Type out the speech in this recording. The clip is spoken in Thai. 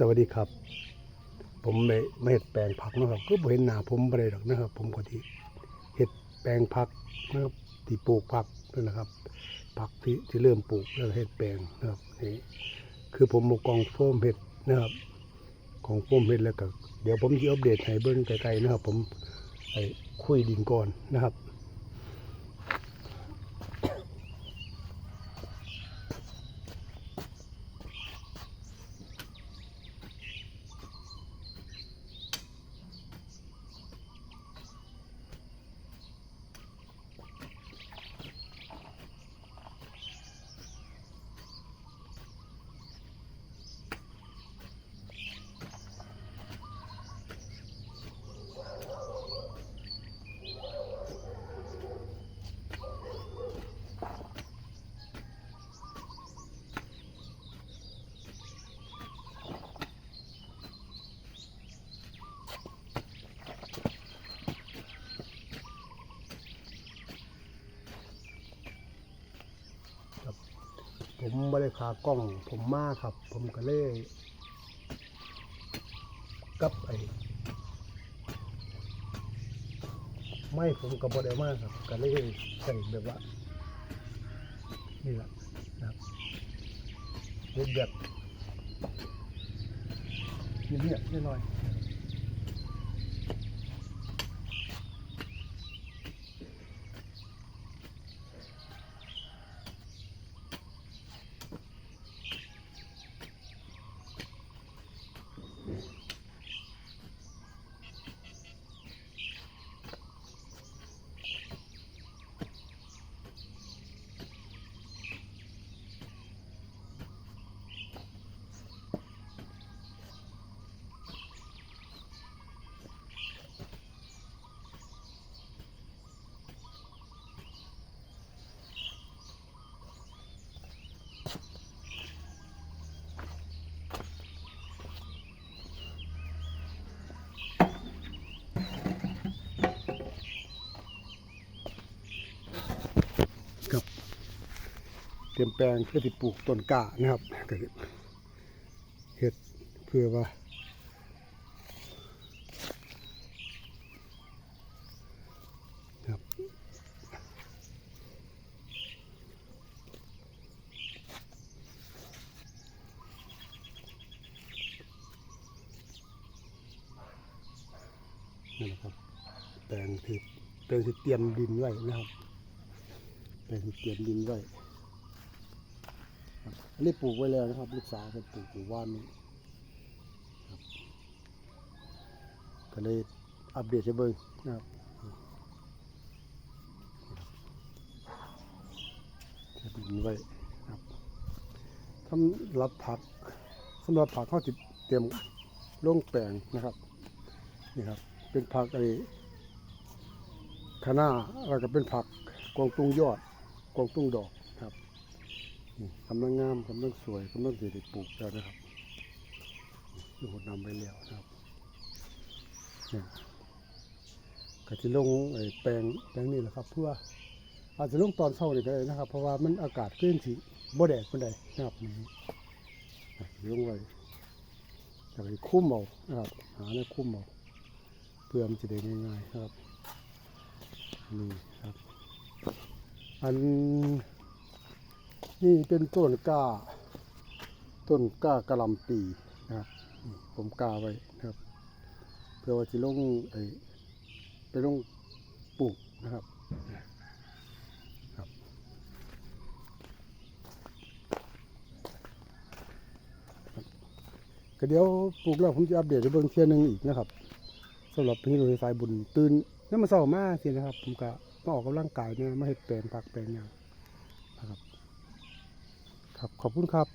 สวัสดีครับ ผมไม่ไม่เห็ดแปลงผักนะครับก็บ่เห็นหน้าผมบ่ได้หรอกนะครับ ผมก็ที่เห็ดแปลงผักนะครับที่ปลูกผักนั่นนะครับ ผักที่ที่เริ่มปลูกแล้วเห็ดแปลงนะครับนี่คือผมเอากองโฟมเห็ดนะครับกองโฟมเห็ดแล้วก็เดี๋ยวผมจะอัปเดตให้เบิ้งไกลๆนะครับ ผมไปคุยดินก่อนนะครับ ผมไม่ได้ขากล้องผมมาครับ ผมก็เลย กับไอ้ไม่ผมกับ่ได้มากครับก็เลยใส่แบบว่านี่แหละนะครับเฮ็ดแบบเงียบๆหน่อย ตรียมแปลงเพื่อที่ปลูกต้นกล้านะครับก็เฮ็ดเพื่อว่าครับนั่นแหละครับแปลงที่แปลงที่เตรียมดินไว้นะครับแปลงที่เตรียมดินไว้ อันนี้ปลูกไว้แล้วนะครับ ลูกสาวเขาปลูกอยู่ว่านนี้ครับก็เลยอัปเดตให้เบิ่งนะครับเตรียมดินไว้ครับสำหรับผักสำหรับผักเขาจะเตรียมลงแปลงนะครับนี่ครับ เป็นผักไอ้คะน้าแล้วก็เป็นผักกวางตุ้งยอดกวางตุ้งดอก กำลังงามกำลังสวยกำลังเด็ดปลูกแล้วนะครับนี่หดนำไปแล้วนะครับเนี่ยก็จะลงไอ้แปลงแปลงนี้แหละครับ เพื่ออาจจะลงตอนเช้านี่ก็ได้นะครับ เพราะว่ามันอากาศขึ้นสิบ่แดดปานใดนะครับนี่ลงไว้แล้วก็คุ้มเอานะครับหาในคุ้มเอาเพื่อมันจะได้ง่ายๆนะครับนี่ครับ อัน นี่เป็นต้นกล้า ต้นกล้ากระลำปีนะครับผมกล้าไว้นะครับ เพื่อว่าจะลงไอ้ไปลงปลูกนะครับครับก็เดี๋ยวปลูกแล้วผมจะอัปเดตให้เบิ่งเที่ยหนึงอีกนะครับสำหรับพี่โรยสายบุญตื่นน้ำมาเศร้ามาสินะครับ ผมก็มาออกกำลังกายเนี่ยมาเห็ดแปลงผักแปลงอย่างนะครับ ครับขอบคุณครับ